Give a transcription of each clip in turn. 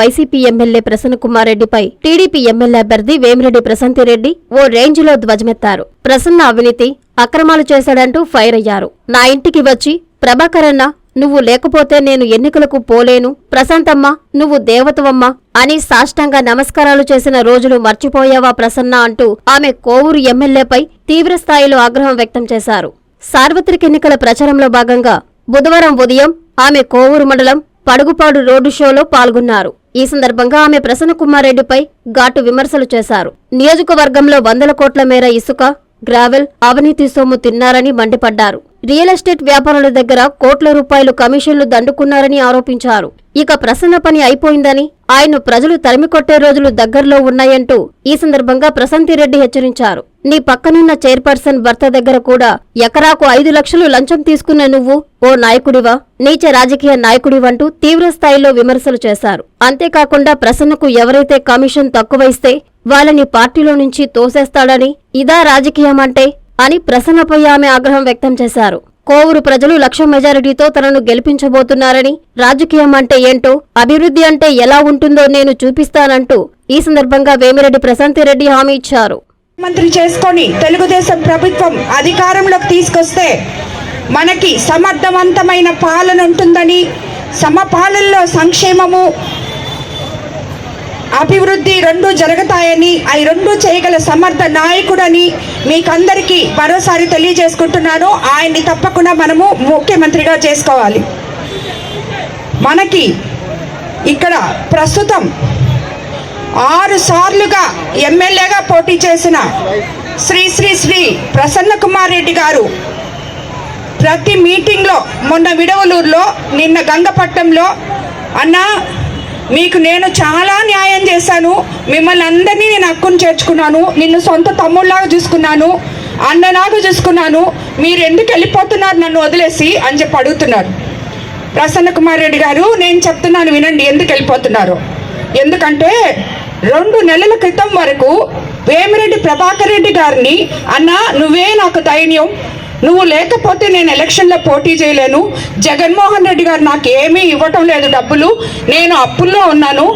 YCP MLA Prasanna Kumar రెడ్డిపై TDP MLA అభ్యర్థి వేమిరెడ్డి ప్రశాంతిరెడ్డి ఓ రేంజ్లో ధ్వజమెత్తారు. ప్రసన్న అవినీతి అక్రమాలు చేశాడంటూ ఫైర్ అయ్యారు. నా ఇంటికి వచ్చి ప్రభాకరన్న నువ్వు లేకపోతే నేను ఎన్నికలకు పోలేను. ప్రశాంతమ్మ నువ్వు దేవతవమ్మ అని సాష్టంగా నమస్కారాలు చేసిన రోజులు మర్చిపోయావా ప్రసన్న అంటూ ఆమె కోవూరు ఎమ్మెల్యేపై తీవ్రస్థాయిలో ఆగ్రహం వ్యక్తం చేశారు. సార్వత్రిక ఎన్నికల ప్రచారంలో భాగంగా బుధవారం ఉదయం ఆమె కోవూరు మండలం పడుగుపాడు రోడ్డు షోలో పాల్గొన్నారు. ఈ సందర్భంగా ఆమె ప్రసన్న కుమార్ రెడ్డిపై ఘాటు విమర్శలు చేశారు. నియోజకవర్గంలో వందల కోట్ల మేర ఇసుక గ్రావెల్ అవినీతి సొమ్ము తిన్నారని మండిపడ్డారు. రియల్ ఎస్టేట్ వ్యాపారుల దగ్గర కోట్ల రూపాయలు కమిషన్లు దండుకున్నారని ఆరోపించారు. ఇక ప్రసన్న పని అయిపోయిందని ఆయన ప్రజలు తరిమికొట్టే రోజులు దగ్గరలో ఉన్నాయంటూ ఈ సందర్భంగా ప్రశాంతిరెడ్డి హెచ్చరించారు. నీ పక్కనున్న చైర్పర్సన్ భర్త దగ్గర కూడా ఎకరాకు ఐదు లక్షలు లంచం తీసుకున్న నువ్వు ఓ నాయకుడివా? నీచ రాజకీయ నాయకుడివంటూ తీవ్ర స్థాయిలో విమర్శలు చేశారు. అంతేకాకుండా ప్రసన్నకు ఎవరైతే కమిషన్ తక్కువ ఇస్తే వాళ్ళని పార్టీలో నుంచి తోసేస్తాడని ఇదా రాజకీయం అంటే అని ప్రసన్నపై ఆమె ఆగ్రహం వ్యక్తం చేశారు. కోవూరు ప్రజలు లక్ష మెజారిటీతో తనను గెలిపించబోతున్నారని రాజకీయం అంటే ఏంటో అభివృద్ధి అంటే ఎలా ఉంటుందో నేను చూపిస్తానంటూ ఈ సందర్భంగా వేమిరెడ్డి ప్రశాంతిరెడ్డి హామీ ఇచ్చారు. మంత్రి చేసుకొని తెలుగుదేశం ప్రభుత్వం అధికారంలోకి తీసుకొస్తే మనకి సమర్థవంతమైన పాలన ఉంటుందని సమపాలనలో సంక్షేమము అభివృద్ధి రెండు జరుగుతాయని అవి రెండు చేయగల సమర్థ నాయకుడని మీకందరికీ మరోసారి తెలియజేసుకుంటున్నాను. ఆయన్ని తప్పకుండా మనము ముఖ్యమంత్రిగా చేసుకోవాలి. మనకి ఇక్కడ ప్రస్తుతం ఆరు సార్లుగా ఎమ్మెల్యేగా పోటీ చేసిన శ్రీ శ్రీ శ్రీ ప్రసన్న కుమార్ రెడ్డి గారు ప్రతి మీటింగ్లో మొన్న విడవలూరులో నిన్న గంగపట్నంలో అన్నా మీకు నేను చాలా న్యాయం చేశాను. మిమ్మల్ని అందరినీ నేను హక్కును చేర్చుకున్నాను. నిన్ను సొంత తమ్ముళ్ళలాగా చూసుకున్నాను. అన్నలాగా చూసుకున్నాను. మీరు ఎందుకు వెళ్ళిపోతున్నారు నన్ను వదిలేసి అని చెప్పి అడుగుతున్నారు. ప్రసన్న కుమార్ రెడ్డి గారు నేను చెప్తున్నాను వినండి ఎందుకు వెళ్ళిపోతున్నారు. ఎందుకంటే రెండు నెలల క్రితం వరకు వేమిరెడ్డి ప్రభాకర్ రెడ్డి గారిని అన్న నువ్వే నాకు ధైర్యం నువ్వు లేకపోతే నేను ఎలక్షన్లో పోటీ చేయలేను. జగన్మోహన్ రెడ్డి గారు నాకు ఏమీ ఇవ్వటం లేదు డబ్బులు. నేను అప్పుల్లో ఉన్నాను.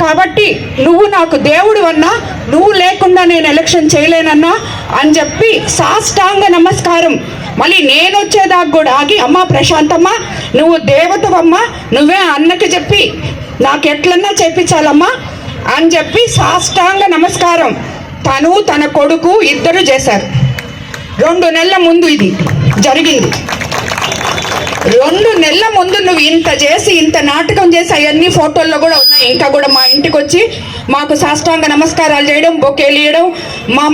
కాబట్టి నువ్వు నాకు దేవుడు అన్నా నువ్వు లేకుండా నేను ఎలక్షన్ చేయలేనన్నా అని చెప్పి సాష్టాంగ నమస్కారం. మళ్ళీ నేను వచ్చేదాకా కూడా ఆగి అమ్మ ప్రశాంతమ్మ నువ్వు దేవతవమ్మ నువ్వే అన్నకి చెప్పి నాకు ఎట్లన్నా చేపించాలమ్మా అని చెప్పి సాష్టాంగ నమస్కారం. తను తన కొడుకు ఇద్దరు చేశారు. రెండు నెలల ముందు ఇది జరిగింది. రెండు నెలల ముందు నువ్వు ఇంత చేసి ఇంత నాటకం చేసి అవన్నీ ఫోటోల్లో కూడా ఉన్నాయి. ఇంకా కూడా మా ఇంటికి వచ్చి మాకు సాష్టాంగ నమస్కారాలు చేయడం బొకేలు ఇవ్వడం మా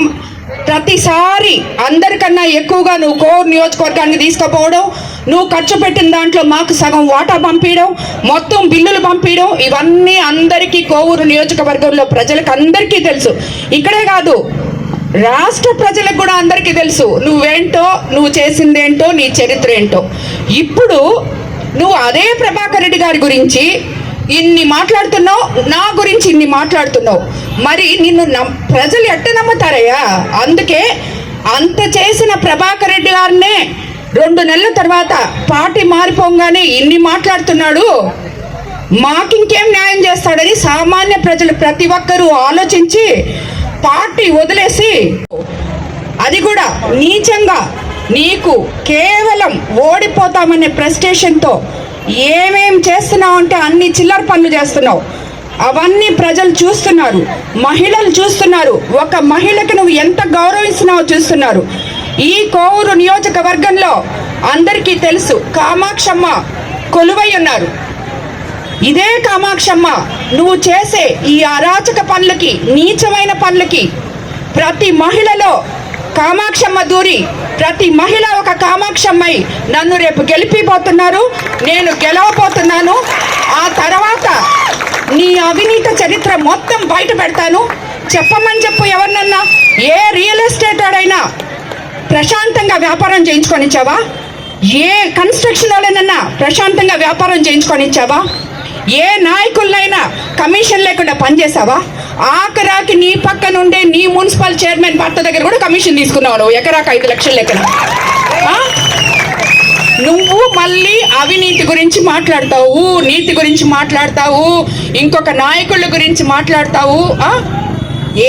ప్రతిసారి అందరికన్నా ఎక్కువగా నువ్వు కోర్ నియోజకవర్గానికి తీసుకుపోవడం నువ్వు ఖర్చు పెట్టిన దాంట్లో మాకు సగం వాటా పంపించడం మొత్తం బిల్లులు పంపించడం ఇవన్నీ అందరికీ కోవూరు నియోజకవర్గంలో ప్రజలకు అందరికీ తెలుసు. ఇక్కడే కాదు రాష్ట్ర ప్రజలకు కూడా అందరికీ తెలుసు. నువ్వేంటో నువ్వు చేసిందేంటో నీ చరిత్ర ఏంటో. ఇప్పుడు నువ్వు అదే ప్రభాకర్ రెడ్డి గారి గురించి ఇన్ని మాట్లాడుతున్నావు నా గురించి ఇన్ని మాట్లాడుతున్నావు. మరి నిన్ను నమ్ ప్రజలు ఎట్ట నమ్ముతారయ్యా? అందుకే అంత చేసిన ప్రభాకర్ రెడ్డి గారినే రెండు నెలల తర్వాత పార్టీ మారిపోగానే ఇన్ని మాట్లాడుతున్నాడు. మాకింకేం న్యాయం చేస్తాడని సామాన్య ప్రజలు ప్రతి ఒక్కరూ ఆలోచించి పార్టీ వదిలేసి అది కూడా నీచంగా నీకు కేవలం ఓడిపోతామనే ప్రెస్టేషన్తో ఏమేం చేస్తున్నావు అంటే అన్ని చిల్లర పనులు చేస్తున్నావు. అవన్నీ ప్రజలు చూస్తున్నారు మహిళలు చూస్తున్నారు ఒక మహిళకు నువ్వు ఎంత గౌరవిస్తున్నావో చూస్తున్నారు. ఈ కోవూరు నియోజకవర్గంలో అందరికీ తెలుసు కామాక్షమ్మ కొలువై ఉన్నారు. ఇదే కామాక్షమ్మ. నువ్వు చేసే ఈ అరాచక పనులకి నీచమైన పనులకి ప్రతి మహిళలో కామాక్షమ్మ దూరి ప్రతి మహిళ ఒక కామాక్షమ్మై నన్ను రేపు గెలిపిపోతున్నారు నేను గెలవబోతున్నాను. ఆ తర్వాత నీ అవినీత చరిత్ర మొత్తం బయట పెడతాను. చెప్పమని చెప్పు ఎవరినన్నా? ఏ రియల్ ఎస్టేట్ వాడైనా ప్రశాంతంగా వ్యాపారం చేయించుకొని ఇచ్చావా? ఏ కన్స్ట్రక్షన్ వాళ్ళనన్నా ప్రశాంతంగా వ్యాపారం చేయించుకొని ఇచ్చావా? ఏ నాయకులైనా కమిషన్ లేకుండా పనిచేసావా? ఆఖరాకి నీ పక్కన ఉండే నీ మున్సిపల్ చైర్మన్ భర్త దగ్గర కూడా కమిషన్ తీసుకున్నావు నువ్వు. ఎకరాకు ఐదు లక్షలు లెక్కన. నువ్వు మళ్ళీ అవినీతి గురించి మాట్లాడతావు నీతి గురించి మాట్లాడతావు ఇంకొక నాయకుల గురించి మాట్లాడతావు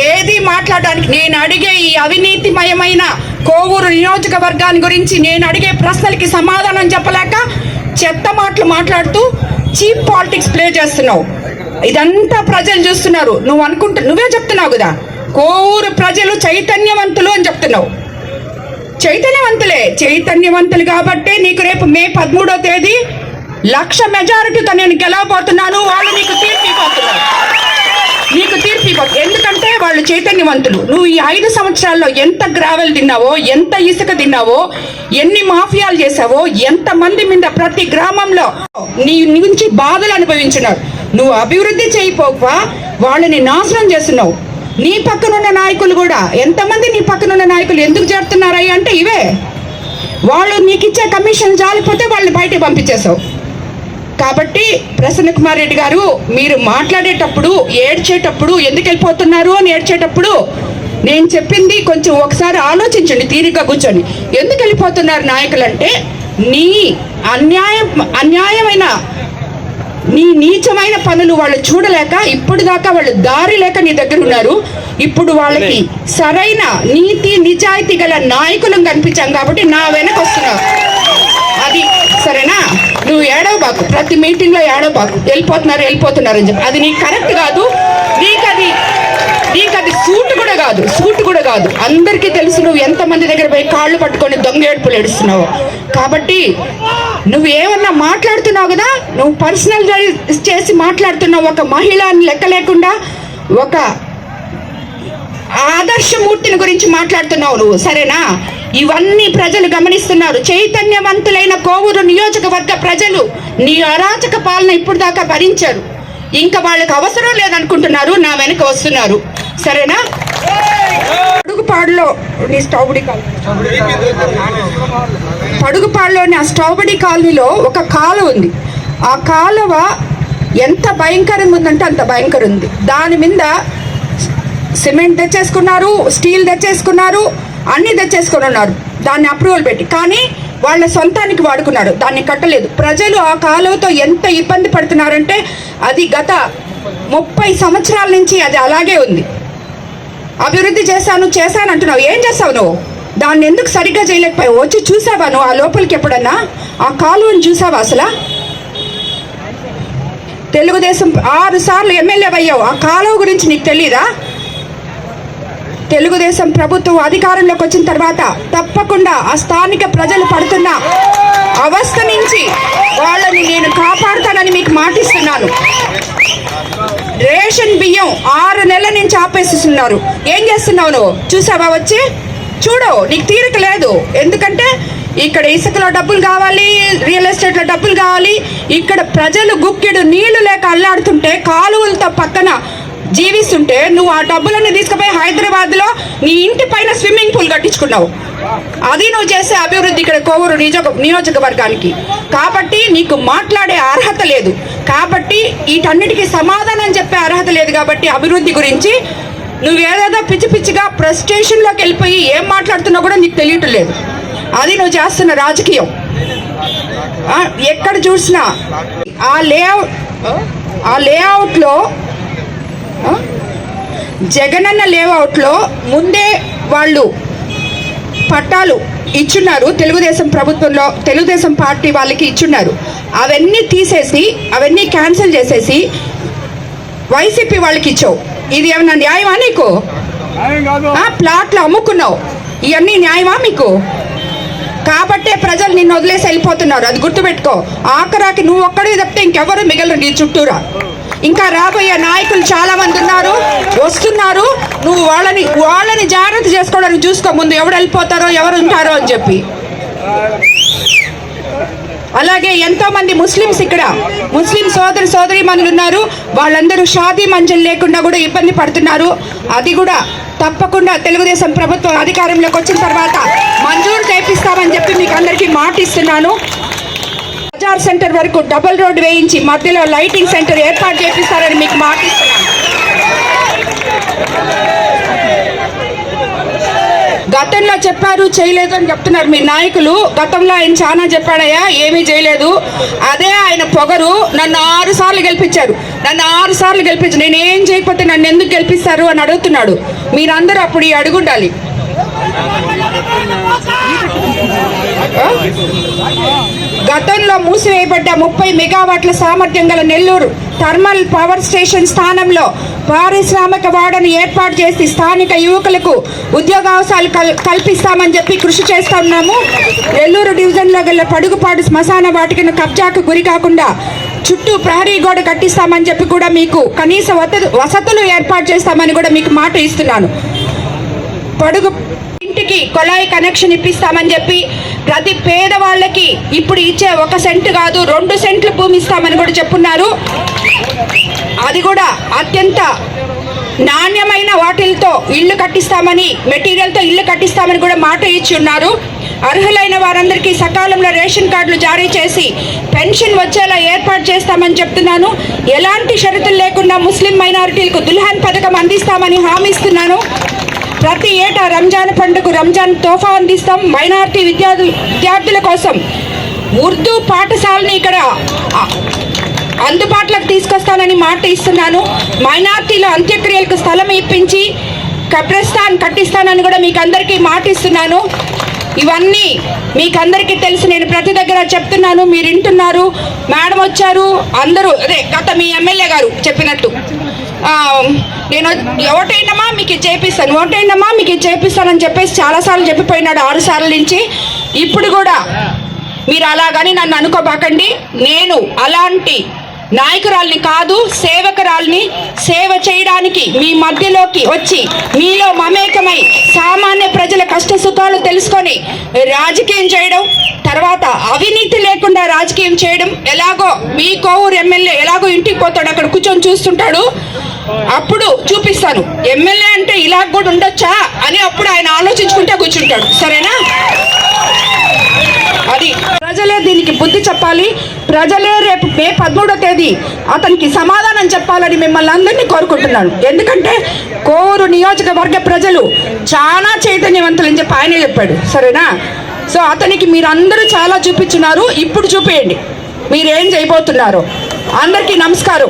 ఏది మాట్లాడడానికి నేను అడిగే ఈ అవినీతిమయమైన కోవూరు నియోజకవర్గాన్ని గురించి నేను అడిగే ప్రశ్నలకి సమాధానం చెప్పలేక చెత్త మాటలు మాట్లాడుతూ చీప్ పాలిటిక్స్ ప్లే చేస్తున్నావు. ఇదంతా ప్రజలు చూస్తున్నారు. నువ్వు అనుకుంటా నువ్వే చెప్తున్నావు కదా. కోరు ప్రజలు చైతన్యవంతులు అని చెప్తున్నావు. చైతన్యవంతులే. చైతన్యవంతులు కాబట్టే నీకు రేపు మే పదమూడో తేదీ లక్ష మెజారిటీతో నేను గెలవబోతున్నాను. వాళ్ళు నీకు తీర్పు నీకు తీర్పు ఇవ్వదు ఎందుకంటే వాళ్ళు చైతన్యవంతులు. నువ్వు ఈ ఐదు సంవత్సరాల్లో ఎంత గ్రావెల్ తిన్నావో ఎంత ఇసుక తిన్నావో ఎన్ని మాఫియాలు చేసావో ఎంత మంది మీద ప్రతి గ్రామంలో నీ నుంచి బాధలు అనుభవించినావు నువ్వు అభివృద్ధి చేయపోక వాళ్ళని నాశనం చేస్తున్నావు. నీ పక్కనున్న నాయకులు కూడా ఎంతమంది నీ పక్కనున్న నాయకులు ఎందుకు చేరుతున్నారా అంటే ఇవే. వాళ్ళు నీకు ఇచ్చే కమిషన్ జాలిపోతే వాళ్ళని బయటకు పంపించేసావు కాబట్టి ప్రసన్న కుమార్ రెడ్డి గారు మీరు మాట్లాడేటప్పుడు ఏడ్చేటప్పుడు ఎందుకు వెళ్ళిపోతున్నారు అని ఏడ్చేటప్పుడు నేను చెప్పింది కొంచెం ఒకసారి ఆలోచించండి తీరిగ్గా కూర్చొని ఎందుకు వెళ్ళిపోతున్నారు నాయకులు అంటే నీ అన్యాయం అన్యాయమైన నీ నీచమైన పనులు వాళ్ళు చూడలేక ఇప్పుడు దాకా వాళ్ళు దారి లేక నీ దగ్గర ఉన్నారు. ఇప్పుడు వాళ్ళకి సరైన నీతి నిజాయితీ గల నాయకులను కనిపించాం కాబట్టి నా వెనక వస్తున్నారు. అది సరేనా? నువ్వు ఏడవబాకు. ప్రతి మీటింగ్లో ఏడవబాకు. వెళ్ళిపోతున్నారు వెళ్ళిపోతున్నారు అని చెప్పి. అది నీకు కరెక్ట్ కాదు. నీకు అది నీకు అది సూట్ కూడా కాదు. సూట్ కూడా కాదు. అందరికీ తెలుసు నువ్వు ఎంతమంది దగ్గర పోయి కాళ్ళు పట్టుకొని దొంగ ఏడుపులు ఏడుస్తున్నావు. కాబట్టి నువ్వు ఏమన్నా మాట్లాడుతున్నావు కదా నువ్వు పర్సనల్ చేసి మాట్లాడుతున్నావు. ఒక మహిళ అని లెక్క లేకుండా ఒక ఆదర్శమూర్తిని గురించి మాట్లాడుతున్నావు నువ్వు. సరేనా? ఇవన్నీ ప్రజలు గమనిస్తున్నారు. చైతన్యవంతులైన కోవూరు నియోజకవర్గ ప్రజలు నీ అరాచక పాలన ఇప్పుడు దాకా భరించారు. ఇంకా వాళ్ళకి అవసరం లేదనుకుంటున్నారు నా వెనక వస్తున్నారు. సరేనా? పడుగుపాడులో నీ స్టౌబడి కాలనీ పడుగుపాడులోని ఆ స్టౌబడి కాలనీలో ఒక కాలువ ఉంది. ఆ కాలువ ఎంత భయంకరంగా ఉందంటే అంత భయంకరం ఉంది. దాని మీద సిమెంట్ తెచ్చేసుకున్నారు స్టీల్ తెచ్చేసుకున్నారు అన్ని తెచ్చేసుకొని ఉన్నారు. దాన్ని అప్రూవల్ పెట్టి. కానీ వాళ్ళ సొంతానికి వాడుకున్నారు. దాన్ని కట్టలేదు. ప్రజలు ఆ కాలువతో ఎంత ఇబ్బంది పడుతున్నారంటే అది గత ముప్పై సంవత్సరాల నుంచి అది అలాగే ఉంది. అభివృద్ధి చేశాను చేశాను అంటున్నావు. ఏం చేస్తావు నువ్వు? దాన్ని ఎందుకు సరిగ్గా చేయలేకపోయావు? వచ్చి చూసావా నువ్వు ఆ లోపలికి ఎప్పుడన్నా? ఆ కాలువను చూసావా అసలు? తెలుగుదేశం ఆరు సార్లు ఎమ్మెల్యే అయ్యావు. ఆ కాలువ గురించి నీకు తెలీదా? తెలుగుదేశం ప్రభుత్వం అధికారంలోకి వచ్చిన తర్వాత తప్పకుండా ఆ స్థానిక ప్రజలు పడుతున్న అవస్థ నుంచి వాళ్ళని నేను కాపాడుతానని మీకు మాటిస్తున్నాను. రేషన్ బియ్యం ఆరు నెలల నుంచి ఆపేసిస్తున్నారు ఏం చేస్తున్నావు నువ్వు? చూసావా వచ్చి? చూడు నీకు తీరిక లేదు. ఎందుకంటే ఇక్కడ ఇసుకలో డబ్బులు కావాలి రియల్ ఎస్టేట్లో డబ్బులు కావాలి. ఇక్కడ ప్రజలు గుక్కెడు నీళ్ళు లేక అల్లాడుతుంటే కాలువలతో పక్కన జీవిస్తుంటే నువ్వు ఆ డబ్బులన్నీ తీసుకుపోయి హైదరాబాద్లో నీ ఇంటి పైన స్విమ్మింగ్ పూల్ కట్టించుకున్నావు. అది నువ్వు చేసే అభివృద్ధి ఇక్కడ కోవూరు నియోజక నియోజకవర్గానికి. కాబట్టి నీకు మాట్లాడే అర్హత లేదు. కాబట్టి వీటన్నిటికీ సమాధానం చెప్పే అర్హత లేదు కాబట్టి అభివృద్ధి గురించి నువ్వేదేదో పిచ్చి పిచ్చిగా ప్రెస్టేషన్లోకి వెళ్ళిపోయి ఏం మాట్లాడుతున్నావు కూడా నీకు తెలియటం లేదు. అది నువ్వు చేస్తున్న రాజకీయం. ఎక్కడ చూసినా ఆ లేఅవుట్ ఆ లేఅవుట్లో జగనన్న లేఅవుట్లో ముందే వాళ్ళు పట్టాలు ఇచ్చున్నారు. తెలుగుదేశం ప్రభుత్వంలో తెలుగుదేశం పార్టీ వాళ్ళకి ఇచ్చున్నారు. అవన్నీ తీసేసి అవన్నీ క్యాన్సిల్ చేసేసి వైసీపీ వాళ్ళకి ఇచ్చావు. ఇది ఏమన్నా న్యాయమా నీకు? ప్లాట్లు అమ్ముకున్నావు. ఇవన్నీ న్యాయమా మీకు? కాబట్టే ప్రజలు నిన్ను వదిలేసి వెళ్ళిపోతున్నారు. అది గుర్తుపెట్టుకో. ఆఖరాకి నువ్వు ఒక్కడే తప్పితే ఇంకెవరు మిగలరు నీ చుట్టూరా? ఇంకా రాబోయే నాయకులు చాలా మంది ఉన్నారు. వస్తున్నారు. నువ్వు వాళ్ళని వాళ్ళని జాగ్రత్త చేసుకోవడానికి చూసుకో. ముందు ఎవరు వెళ్ళిపోతారో ఎవరు ఉంటారో అని చెప్పి. అలాగే ఎంతో మంది ముస్లిమ్స్ ఇక్కడ. ముస్లిం సోదరి సోదరి ఉన్నారు. వాళ్ళందరూ షాదీ మంజలు లేకుండా కూడా ఇబ్బంది పడుతున్నారు. అది కూడా తప్పకుండా తెలుగుదేశం ప్రభుత్వం అధికారంలోకి వచ్చిన తర్వాత మంజూరు చేపిస్తామని చెప్పి మీకు అందరికీ మాట ఇస్తున్నాను బజార్ సెంటర్ వరకు డబుల్ రోడ్ వేయించి మధ్యలో లైటింగ్ సెంటర్ ఏర్పాటు చేపిస్తారని మీకు మాటిస్తున్నాను గతంలో చెప్పారు చేయలేదు అని చెప్తున్నారు మీ నాయకులు. గతంలో ఆయన చాలా చెప్పాడయ్యా ఏమీ చేయలేదు. అదే ఆయన పొగరు నన్ను ఆరు సార్లు గెలిపించారు నన్ను ఆరు సార్లు గెలిపించారు నేను ఏం చేయకపోతే నన్ను ఎందుకు గెలిపిస్తారు అని అడుగుతున్నాడు. మీరందరూ అప్పుడు ఈ అడుగుండాలి. గతంలో మూసివేయబడ్డ ముప్పై మెగావాట్ల సామర్థ్యం గల నెల్లూరు థర్మల్ పవర్ స్టేషన్ స్థానంలో పారిశ్రామిక వాడను ఏర్పాటు చేసి స్థానిక యువకులకు ఉద్యోగావకాశాలు కల్ కల్పిస్తామని చెప్పి కృషి చేస్తా ఉన్నాము. నెల్లూరు డివిజన్లో గల పడుగుపాడు శ్మశాన వాటికను కబ్జాకు గురి కాకుండా చుట్టూ ప్రహరీ గోడ కట్టిస్తామని చెప్పి కూడా మీకు కనీస వసతులు ఏర్పాటు చేస్తామని కూడా మీకు మాట ఇస్తున్నాను. పడుగు ఇంటికి కొలాయి కనెక్షన్ ఇప్పిస్తామని చెప్పి ప్రతి పేదవాళ్ళకి ఇప్పుడు ఇచ్చే ఒక సెంట్ కాదు రెండు సెంట్లు భూమి ఇస్తామని కూడా చెప్పున్నారు. అది కూడా అత్యంత నాణ్యమైన వాటిలతో ఇల్లు కట్టిస్తామని మెటీరియల్తో ఇల్లు కట్టిస్తామని కూడా మాట ఇచ్చి ఉన్నారు. అర్హులైన వారందరికీ సకాలంలో రేషన్ కార్డులు జారీ చేసి పెన్షన్ వచ్చేలా ఏర్పాటు చేస్తామని చెప్తున్నాను. ఎలాంటి షరతులు లేకుండా ముస్లిం మైనారిటీలకు దుల్హాన్ పథకం అందిస్తామని హామీ ఇస్తున్నాను. ప్రతి ఏటా రంజాన్ పండుగ రంజాన్ తోఫా అందిస్తాం మైనార్టీ విద్యార్థు విద్యార్థుల కోసం. ఉర్దూ పాఠశాలని ఇక్కడ అందుబాటులోకి తీసుకొస్తానని మాట ఇస్తున్నాను. మైనార్టీల అంత్యక్రియలకు స్థలం ఇప్పించి కబ్రస్థాన్ కట్టిస్తానని కూడా మీకు అందరికీ మాట ఇస్తున్నాను. ఇవన్నీ మీకు అందరికీ తెలుసు. నేను ప్రతి దగ్గర చెప్తున్నాను. మీరు వింటున్నారు. మేడం వచ్చారు. అందరూ అదే గత మీ ఎమ్మెల్యే గారు చెప్పినట్టు. నేను ఓటైనమా మీకు ఇది చేపిస్తాను. ఓటైనమా మీకు ఇది చేపిస్తానని చెప్పేసి చాలాసార్లు చెప్పిపోయినాడు ఆరు సార్లు నుంచి. ఇప్పుడు కూడా మీరు అలాగని నన్ను అనుకోబాకండి. నేను అలాంటి నాయకురాల్ని కాదు సేవకురాల్ని సేవ చేయడానికి మీ మధ్యలోకి వచ్చి మీలో మమేకమై సామాన్య ప్రజల కష్ట సుఖాలు తెలుసుకొని రాజకీయం చేయడం తర్వాత అవినీతి లేకుండా రాజకీయం చేయడం ఎలాగో మీ కోవూరు ఎమ్మెల్యే ఎలాగో ఇంటికి పోతాడు అక్కడ కూర్చొని చూస్తుంటాడు. అప్పుడు చూపిస్తాను. ఎమ్మెల్యే అంటే ఇలా కూడా ఉండొచ్చా అని అప్పుడు ఆయన ఆలోచించుకుంటే కూర్చుంటాడు. సరేనా? అది ప్రజలే దీనికి బుద్ధి చెప్పాలి. ప్రజలే రేపు మే పదమూడో తేదీ అతనికి సమాధానం చెప్పాలని మిమ్మల్ని అందరినీ కోరుకుంటున్నాను. ఎందుకంటే కోరు నియోజకవర్గ ప్రజలు చాలా చైతన్యవంతులని చెప్పి ఆయనే చెప్పాడు. సరేనా? సో అతనికి మీరందరూ చాలా చూపించున్నారు. ఇప్పుడు చూపేయండి. మీరేం చేయబోతున్నారు. అందరికీ నమస్కారం.